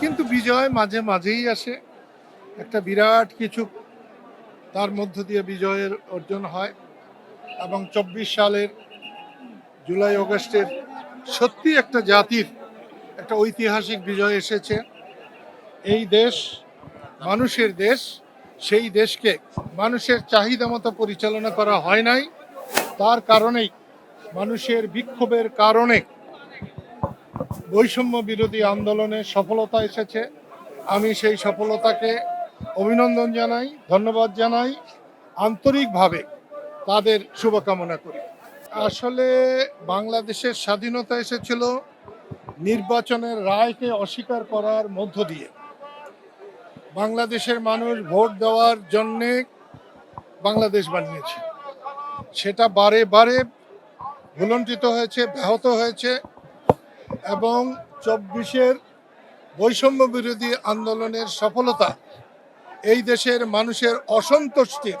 কিন্তু বিজয় মাঝে মাঝেই আসে। একটা বিরাট কিছু তার মধ্য দিয়ে বিজয়ের অর্জন হয় এবং চব্বিশ সালের জুলাই, অগস্টের সত্যি একটা জাতির, একটা ঐতিহাসিক বিজয় এসেছে। এই দেশ মানুষের দেশ, সেই দেশকে মানুষের চাহিদা মতো পরিচালনা করা হয় নাই। তার কারণেই মানুষের বিক্ষোভের কারণে বৈষম্য বিরোধী আন্দোলনে সফলতা এসেছে। আমি সেই সফলতাকে অভিনন্দন জানাই, ধন্যবাদ জানাই। আন্তরিকভাবে তাদের শুভকামনা করি। আসলে বাংলাদেশের স্বাধীনতা এসেছিল নির্বাচনের রায়কে অস্বীকার করার মধ্য দিয়ে। বাংলাদেশের মানুষ ভোট দেওয়ার জন্যে বাংলাদেশ বানিয়েছে। সেটা বারে বারে ভুলণ্ঠিত হয়েছে, ব্যাহত হয়েছে এবং চব্বিশের বৈষম্য বিরোধী আন্দোলনের সফলতা এই দেশের মানুষের অসন্তুষ্টির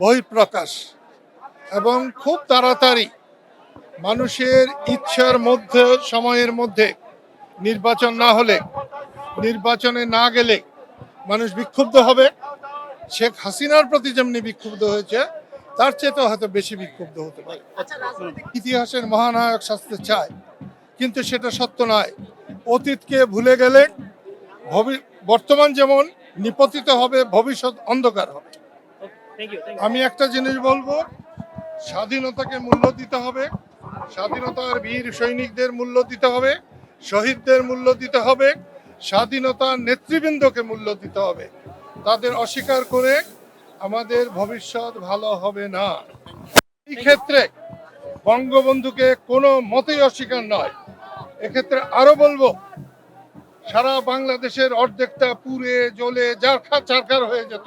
বহিঃপ্রকাশ এবং খুব তাড়াতাড়ি মানুষের ইচ্ছার মধ্যে, সময়ের মধ্যে নির্বাচন না হলে, নির্বাচনে না গেলে মানুষ বিক্ষুব্ধ হবে। শেখ হাসিনার প্রতি যেমনি বিক্ষুব্ধ হয়েছে তার চেয়ে তো হয়তো বেশি বিক্ষুব্ধ হতে পারে। ইতিহাসের মহানায়ক শাস্তি চায় কিন্তু সেটা সত্য নয়। অতীতকে ভুলে গেলে বর্তমান যেমন নিপতিত হবে ভবিষ্যৎ অন্ধকার হবে। আমি একটা জিনিস বলব স্বাধীনতাকে মূল্য দিতে হবে স্বাধীনতার বীর সৈনিকদের মূল্য দিতে হবে শহীদদের মূল্য দিতে হবে স্বাধীনতার নেতৃবৃন্দকে মূল্য দিতে হবে। তাদের অস্বীকার করে আমাদের ভবিষ্যৎ ভালো হবে না। এই ক্ষেত্রে বঙ্গবন্ধুকে কোনো মতেই অস্বীকার নয়। এক্ষেত্রে আরও বলব, সারা বাংলাদেশের অর্ধেকটা পুড়ে, জ্বলে জারখা চারখার হয়ে যেত।